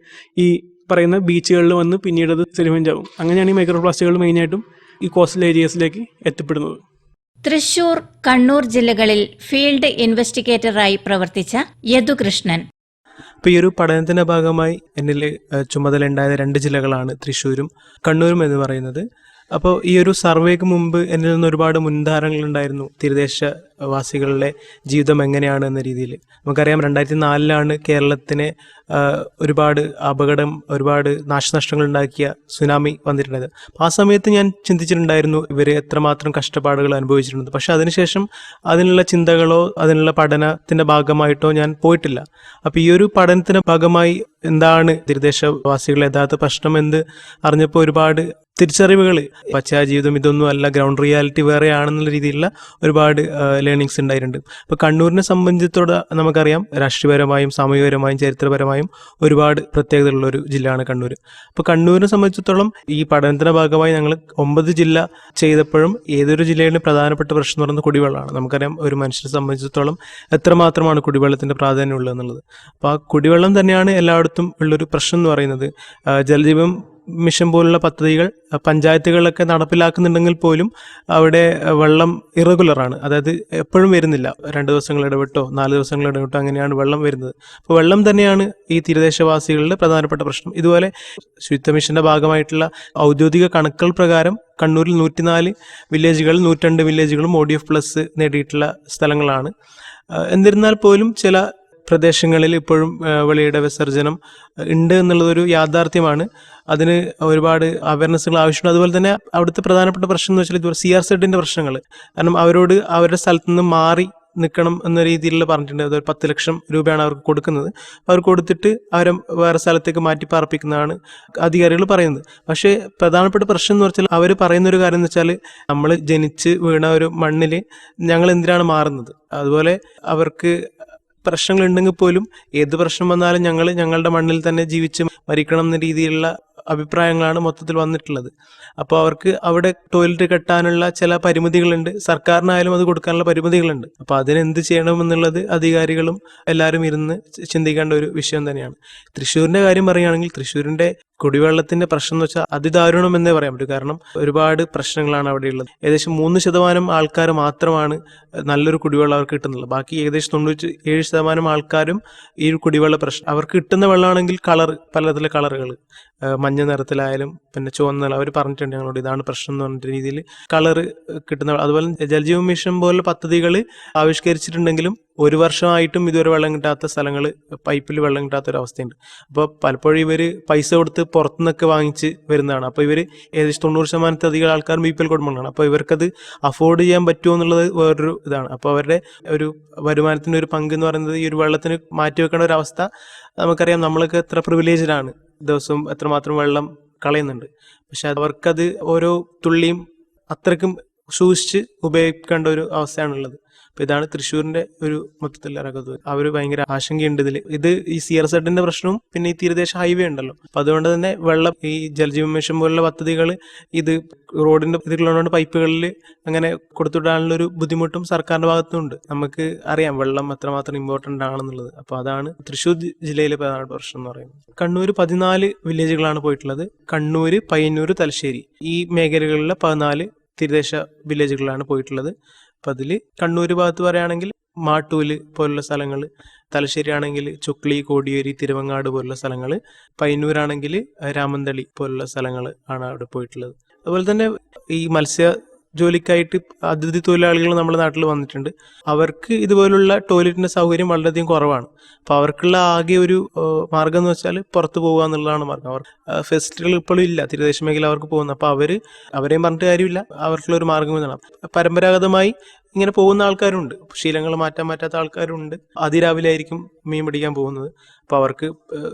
ഈ പറയുന്ന ബീച്ചുകളിൽ വന്ന് പിന്നീട് അത് സെലിമെന്റ് ആവും. അങ്ങനെയാണ് ഈ മൈക്രോ പ്ലാസ്റ്റിക്കുകൾ മെയിനായിട്ടും ഈ കോസ്റ്റൽ ഏരിയസിലേക്ക് എത്തിപ്പെടുന്നത്. തൃശൂർ കണ്ണൂർ ജില്ലകളിൽ ഫീൽഡ് ഇൻവെസ്റ്റിഗേറ്ററായി പ്രവർത്തിച്ച യദുകൃഷ്ണൻ. അപ്പോൾ ഈ ഒരു പഠനത്തിന്റെ ഭാഗമായി എന്നിൽ ചുമതല ഉണ്ടായത് രണ്ട് ജില്ലകളാണ് തൃശ്ശൂരും കണ്ണൂരും എന്ന് പറയുന്നത്. അപ്പോൾ ഈ ഒരു സർവേക്ക് മുമ്പ് എന്നിൽ നിന്ന് ഒരുപാട് മുൻധാരണകളുണ്ടായിരുന്നു തീരദേശവാസികളുടെ ജീവിതം എങ്ങനെയാണ് എന്ന രീതിയിൽ. നമുക്കറിയാം രണ്ടായിരത്തി നാലിലാണ് കേരളത്തിന് ഒരുപാട് അപകടം ഒരുപാട് നാശനഷ്ടങ്ങൾ ഉണ്ടാക്കിയ സുനാമി വന്നിട്ടുണ്ടായത് ആ സമയത്ത് ഞാൻ ചിന്തിച്ചിട്ടുണ്ടായിരുന്നു ഇവർ എത്രമാത്രം കഷ്ടപ്പാടുകൾ അനുഭവിച്ചിട്ടുണ്ട്. പക്ഷെ അതിനുശേഷം അതിനുള്ള ചിന്തകളോ അതിനുള്ള പഠനത്തിന്റെ ഭാഗമായിട്ടോ ഞാൻ പോയിട്ടില്ല. അപ്പോൾ ഈ ഒരു പഠനത്തിന്റെ ഭാഗമായി എന്താണ് തീരദേശവാസികളുടെ യഥാർത്ഥ പ്രശ്നം എന്ന് അറിഞ്ഞപ്പോൾ ഒരുപാട് തിരിച്ചറിവുകൾ പച്ച ജീവിതം ഇതൊന്നും അല്ല ഗ്രൗണ്ട് റിയാലിറ്റി വേറെയാണെന്നുള്ള രീതിയിലുള്ള ഒരുപാട് ലേണിങ്സ് ഉണ്ടായിട്ടുണ്ട്. ഇപ്പോൾ കണ്ണൂരിനെ സംബന്ധിച്ചിടത്തോടെ നമുക്കറിയാം രാഷ്ട്രീയപരമായും സാമൂഹികപരമായും ചരിത്രപരമായും ഒരുപാട് പ്രത്യേകതയുള്ള ഒരു ജില്ലയാണ് കണ്ണൂർ അപ്പോൾ കണ്ണൂരിനെ സംബന്ധിച്ചിടത്തോളം ഈ പഠനത്തിന്റെ ഭാഗമായി ഞങ്ങൾ ഒമ്പത് ജില്ല ചെയ്തപ്പോഴും ഏതൊരു ജില്ലയിലും പ്രധാനപ്പെട്ട പ്രശ്നം എന്ന് പറയുന്നത് കുടിവെള്ളമാണ്. നമുക്കറിയാം ഒരു മനുഷ്യനെ സംബന്ധിച്ചിടത്തോളം എത്രമാത്രമാണ് കുടിവെള്ളത്തിന്റെ പ്രാധാന്യം ഉള്ളത് എന്നുള്ളത് അപ്പോൾ ആ കുടിവെള്ളം തന്നെയാണ് എല്ലായിടത്തും ഉള്ളൊരു പ്രശ്നം എന്ന് പറയുന്നത്. ജലജീവം മിഷൻ പോലുള്ള പദ്ധതികൾ പഞ്ചായത്തുകളിലൊക്കെ നടപ്പിലാക്കുന്നുണ്ടെങ്കിൽ പോലും അവിടെ വെള്ളം ഇറഗുലറാണ് അതായത് എപ്പോഴും വരുന്നില്ല. രണ്ട് ദിവസങ്ങൾ ഇടവിട്ടോ നാല് ദിവസങ്ങൾ ഇടവിട്ടോ അങ്ങനെയാണ് വെള്ളം വരുന്നത്. അപ്പോൾ വെള്ളം തന്നെയാണ് ഈ തീരദേശവാസികളുടെ പ്രധാനപ്പെട്ട പ്രശ്നം. ഇതുപോലെ ശുചിത്വ മിഷന്റെ ഭാഗമായിട്ടുള്ള ഔദ്യോഗിക കണക്കുകൾ പ്രകാരം കണ്ണൂരിൽ നൂറ്റിനാല് വില്ലേജുകൾ നൂറ്റിരണ്ട് വില്ലേജുകളും ഒ ഡി എഫ് പ്ലസ് നേടിയിട്ടുള്ള സ്ഥലങ്ങളാണ്. എന്നിരുന്നാൽ പോലും ചില പ്രദേശങ്ങളിൽ ഇപ്പോഴും വെളിയുടെ വിസർജനം ഉണ്ട് എന്നുള്ളതൊരു യാഥാർത്ഥ്യമാണ്. അതിന് ഒരുപാട് അവയർനെസ്സുകൾ ആവശ്യമുണ്ട്. അതുപോലെ തന്നെ അവിടുത്തെ പ്രധാനപ്പെട്ട പ്രശ്നം എന്ന് വെച്ചാൽ ഇതുപോലെ സി ആർ സെഡിന്റെ പ്രശ്നങ്ങൾ. കാരണം അവരോട് അവരുടെ സ്ഥലത്തു നിന്ന് മാറി നിൽക്കണം എന്ന രീതിയിലുള്ള പറഞ്ഞിട്ടുണ്ട്. അതൊരു പത്ത് ലക്ഷം രൂപയാണ് അവർക്ക് കൊടുക്കുന്നത്. അവർ കൊടുത്തിട്ട് അവരെ വേറെ സ്ഥലത്തേക്ക് മാറ്റി പാർപ്പിക്കുന്നതാണ് അധികാരികൾ പറയുന്നത്. പക്ഷേ പ്രധാനപ്പെട്ട പ്രശ്നം എന്ന് വെച്ചാൽ അവർ പറയുന്ന ഒരു കാര്യം എന്ന് വെച്ചാൽ നമ്മൾ ജനിച്ച് വീണ ഒരു മണ്ണിൽ ഞങ്ങൾ എന്തിനാണ് മാറുന്നത്? അതുപോലെ അവർക്ക് പ്രശ്നങ്ങൾ ഉണ്ടെങ്കിൽ പോലും ഏത് പ്രശ്നം വന്നാലും ഞങ്ങൾ ഞങ്ങളുടെ മണ്ണിൽ തന്നെ ജീവിച്ച് മരിക്കണം എന്ന രീതിയിലുള്ള അഭിപ്രായങ്ങളാണ് മൊത്തത്തിൽ വന്നിട്ടുള്ളത്. അപ്പോൾ അവർക്ക് അവിടെ ടോയ്ലറ്റ് കെട്ടാനുള്ള ചില പരിമിതികളുണ്ട്. സർക്കാരിനായാലും അത് കൊടുക്കാനുള്ള പരിമിതികളുണ്ട്. അപ്പോൾ അതിനെന്ത് ചെയ്യണമെന്നുള്ളത് അധികാരികളും എല്ലാവരും ഇരുന്ന് ചിന്തിക്കേണ്ട ഒരു വിഷയം തന്നെയാണ്. തൃശ്ശൂരിന്റെ കാര്യം പറയുകയാണെങ്കിൽ തൃശ്ശൂരിന്റെ കുടിവെള്ളത്തിന്റെ പ്രശ്നം എന്ന് വെച്ചാൽ അതിദാരുണം എന്നേ പറയാൻ പറ്റൂ. കാരണം ഒരുപാട് പ്രശ്നങ്ങളാണ് അവിടെ ഉള്ളത്. ഏകദേശം മൂന്ന് ശതമാനം ആൾക്കാർ മാത്രമാണ് നല്ലൊരു കുടിവെള്ളം അവർക്ക് കിട്ടുന്നുള്ളത്. ബാക്കി ഏകദേശം തൊണ്ണൂറ്റി ഏഴ് ശതമാനം ആൾക്കാരും ഈ കുടിവെള്ള പ്രശ്നം അവർക്ക് കിട്ടുന്ന വെള്ളമാണെങ്കിൽ കളർ പലതരത്തിലെ കളറുകൾ. മഞ്ഞ നിറത്തിലായാലും പിന്നെ ചുവന്ന അവർ പറഞ്ഞിട്ടുണ്ട് ഞങ്ങളോട് ഇതാണ് പ്രശ്നം എന്ന് പറഞ്ഞ രീതിയിൽ കളർ കിട്ടുന്ന. അതുപോലെ ജലജീവ മിഷൻ പോലുള്ള പദ്ധതികൾ ആവിഷ്കരിച്ചിട്ടുണ്ടെങ്കിലും ഒരു വർഷമായിട്ടും ഇതുവരെ വെള്ളം കിട്ടാത്ത സ്ഥലങ്ങൾ പൈപ്പിൽ വെള്ളം കിട്ടാത്ത ഒരു അവസ്ഥയുണ്ട്. അപ്പോൾ പലപ്പോഴും ഇവർ പൈസ കൊടുത്ത് പുറത്തുനിന്നൊക്കെ വാങ്ങിച്ച് വരുന്നതാണ്. അപ്പോൾ ഇവർ ഏകദേശം തൊണ്ണൂറ് ശതമാനത്തിലധികം ആൾക്കാർ ബി പി എൽ കുടുംബങ്ങളാണ്. അപ്പോൾ ഇവർക്കത് അഫോർഡ് ചെയ്യാൻ പറ്റുമോ എന്നുള്ളത് വേറൊരു ഇതാണ്. അപ്പോൾ അവരുടെ ഒരു വരുമാനത്തിന്റെ ഒരു പങ്ക് എന്ന് പറയുന്നത് ഈ ഒരു വെള്ളത്തിന് മാറ്റി വെക്കേണ്ട ഒരു അവസ്ഥ നമുക്കറിയാം. നമ്മളൊക്കെ എത്ര പ്രിവിലേജ്ഡാണ് ദിവസവും എത്രമാത്രം വെള്ളം കളയുന്നുണ്ട്. പക്ഷെ അവർക്കത് ഓരോ തുള്ളിയും അത്രക്കും സൂക്ഷിച്ച് ഉപയോഗിക്കേണ്ട ഒരു അവസ്ഥയാണുള്ളത്. അപ്പൊ ഇതാണ് തൃശ്ശൂരിന്റെ ഒരു മൊത്തത്തിൽ ഇറങ്ങുന്നത് അവർ ഭയങ്കര ആശങ്കയുണ്ട് ഇതിൽ ഇത് ഈ സി ആർ സെഡിന്റെ പ്രശ്നവും പിന്നെ ഈ തീരദേശ ഹൈവേ ഉണ്ടല്ലോ. അപ്പൊ അതുകൊണ്ട് തന്നെ വെള്ളം ഈ ജലജീവ മിഷൻ പോലുള്ള പദ്ധതികൾ ഇത് റോഡിന്റെ ഇതിലുള്ളതുകൊണ്ട് പൈപ്പുകളിൽ അങ്ങനെ കൊടുത്തുവിടാനുള്ള ഒരു ബുദ്ധിമുട്ടും സർക്കാരിന്റെ ഭാഗത്തുനിന്നുണ്ട് നമുക്ക് അറിയാം വെള്ളം എത്രമാത്രം ഇമ്പോർട്ടന്റ് ആണെന്നുള്ളത്. അപ്പോൾ അതാണ് തൃശ്ശൂർ ജില്ലയിലെ പ്രധാന പ്രശ്നം എന്ന് പറയുന്നത്. കണ്ണൂർ പതിനാല് വില്ലേജുകളാണ് പോയിട്ടുള്ളത്. കണ്ണൂര് പയ്യന്നൂർ തലശ്ശേരി. ഈ മേഖലകളിലെ പതിനാല് തീരദേശ വില്ലേജുകളിലാണ് പോയിട്ടുള്ളത്. അപ്പം അതിൽ കണ്ണൂർ ഭാഗത്ത് പറയുകയാണെങ്കിൽ മാട്ടൂൽ പോലുള്ള സ്ഥലങ്ങൾ തലശ്ശേരി ആണെങ്കിൽ ചുക്ലി കോടിയേരി തിരുവങ്ങാട് പോലുള്ള സ്ഥലങ്ങൾ പയ്യന്നൂരാണെങ്കിൽ രാമന്തളി പോലുള്ള സ്ഥലങ്ങൾ ആണ് അവിടെ പോയിട്ടുള്ളത്. അതുപോലെ തന്നെ ഈ മത്സ്യ ജോലിക്കായിട്ട് അതിഥി തൊഴിലാളികൾ നമ്മുടെ നാട്ടിൽ വന്നിട്ടുണ്ട്. അവർക്ക് ഇതുപോലുള്ള ടോയ്ലറ്റിന്റെ സൗകര്യം വളരെയധികം കുറവാണ്. അപ്പോൾ അവർക്കുള്ള ആകെ ഒരു മാർഗം എന്ന് വെച്ചാൽ പുറത്തു പോകുക എന്നുള്ളതാണ് മാർഗം അവർ ഫെസിലിറ്റികൾ ഇപ്പോഴും ഇല്ല. തീരദേശ മേഖല അവർക്ക് പോകുന്നത് അപ്പോൾ അവർ അവരെയും പറഞ്ഞിട്ട് കാര്യമില്ല. അവർക്കുള്ള ഒരു മാർഗം എന്നാണ്. പരമ്പരാഗതമായി ഇങ്ങനെ പോകുന്ന ആൾക്കാരുണ്ട്. ശീലങ്ങൾ മാറ്റാൻ പറ്റാത്ത ആൾക്കാരുണ്ട്. അതിരാവിലെ ആയിരിക്കും മീൻ പിടിക്കാൻ പോകുന്നത്. അപ്പോൾ അവർക്ക്